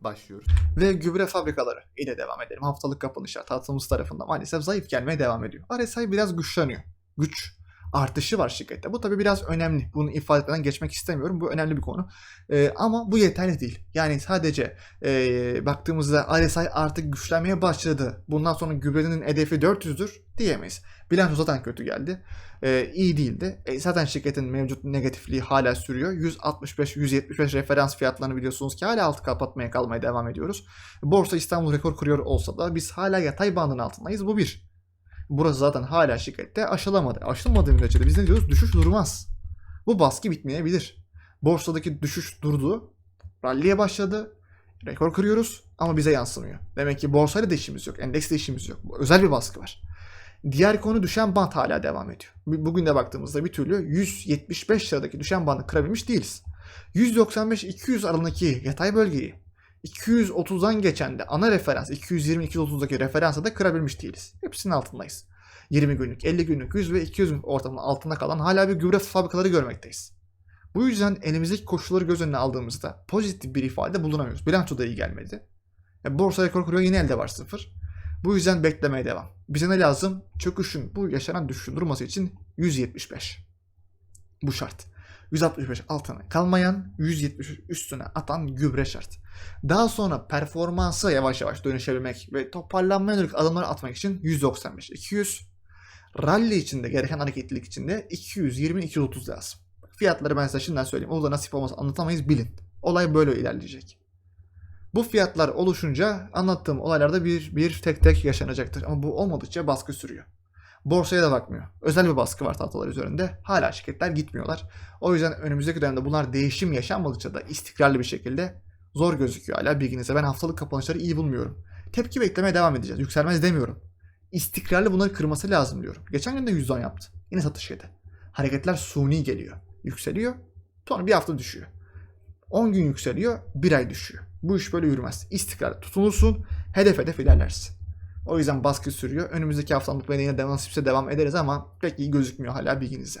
başlıyoruz. Ve gübre fabrikaları ile devam edelim. Haftalık kapanışlar tatlımız tarafından maalesef zayıf gelmeye devam ediyor. RSI biraz güçleniyor. Güç artışı var şirkette. Bu tabii biraz önemli. Bunu ifade etmeden geçmek istemiyorum. Bu önemli bir konu. Ee, ama bu yeterli değil. Yani sadece ee, baktığımızda RSI artık güçlenmeye başladı. Bundan sonra gübrenin hedefi 400'dür diyemeyiz. Bilanço zaten kötü geldi. Ee, iyi değildi. E, zaten şirketin mevcut negatifliği hala sürüyor. 165-175 referans fiyatlarını biliyorsunuz ki hala altı kapatmaya kalmaya devam ediyoruz. Borsa İstanbul rekor kuruyor olsa da biz hala yatay bandın altındayız. Bu bir. Burası zaten hala şirkette aşılamadı. Aşılmadığı müddetçe de biz ne diyoruz? Düşüş durmaz. Bu baskı bitmeyebilir. Borsadaki düşüş durdu. Rally'e başladı. Rekor kırıyoruz ama bize yansımıyor. Demek ki borsayla da işimiz yok. Endeksle işimiz yok. Özel bir baskı var. Diğer konu düşen band hala devam ediyor. Bugün de baktığımızda bir türlü 175 liradaki düşen bandı kırabilmiş değiliz. 195-200 aralığındaki yatay bölgeyi 230'dan geçen de ana referans 220-230'daki referansa da kırabilmiş değiliz. Hepsinin altındayız. 20 günlük, 50 günlük, 100 ve 200 gün ortamının altında kalan hala bir gübre fabrikaları görmekteyiz. Bu yüzden elimizdeki koşulları göz önüne aldığımızda pozitif bir ifade bulunamıyoruz. Bilanço da iyi gelmedi. E, borsa rekor kuruyor yine elde var sıfır. Bu yüzden beklemeye devam. Bize ne lazım? Çöküşün, bu yaşanan düşüşün durması için 175. Bu şart. 165 altına kalmayan, 170 üstüne atan gübre şart. Daha sonra performansa yavaş yavaş dönüşebilmek ve toparlanmaya yönelik adımlar atmak için 195, 200. Rally içinde gereken hareketlilik içinde 220, 230 lazım. Fiyatları ben size şimdiden söyleyeyim. O da nasip olmaz anlatamayız bilin. Olay böyle ilerleyecek. Bu fiyatlar oluşunca anlattığım olaylarda bir, bir tek tek yaşanacaktır. Ama bu olmadıkça baskı sürüyor. Borsaya da bakmıyor. Özel bir baskı var tahtalar üzerinde. Hala şirketler gitmiyorlar. O yüzden önümüzdeki dönemde bunlar değişim yaşanmadıkça da istikrarlı bir şekilde zor gözüküyor hala. Bilginize ben haftalık kapanışları iyi bulmuyorum. Tepki beklemeye devam edeceğiz. Yükselmez demiyorum. İstikrarlı bunları kırması lazım diyorum. Geçen gün de %10 yaptı. Yine satış yedi. Hareketler suni geliyor. Yükseliyor. Sonra bir hafta düşüyor. 10 gün yükseliyor. Bir ay düşüyor. Bu iş böyle yürümez. İstikrarlı tutunursun. Hedef hedef ilerlersin. O yüzden baskı sürüyor. Önümüzdeki haftalık ve yine de nasipse devam ederiz ama pek iyi gözükmüyor hala bilginize.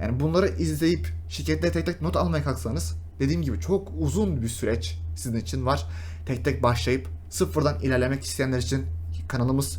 Yani bunları izleyip şirketle tek tek not almaya kalksanız dediğim gibi çok uzun bir süreç sizin için var. Tek tek başlayıp sıfırdan ilerlemek isteyenler için kanalımız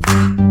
Bye.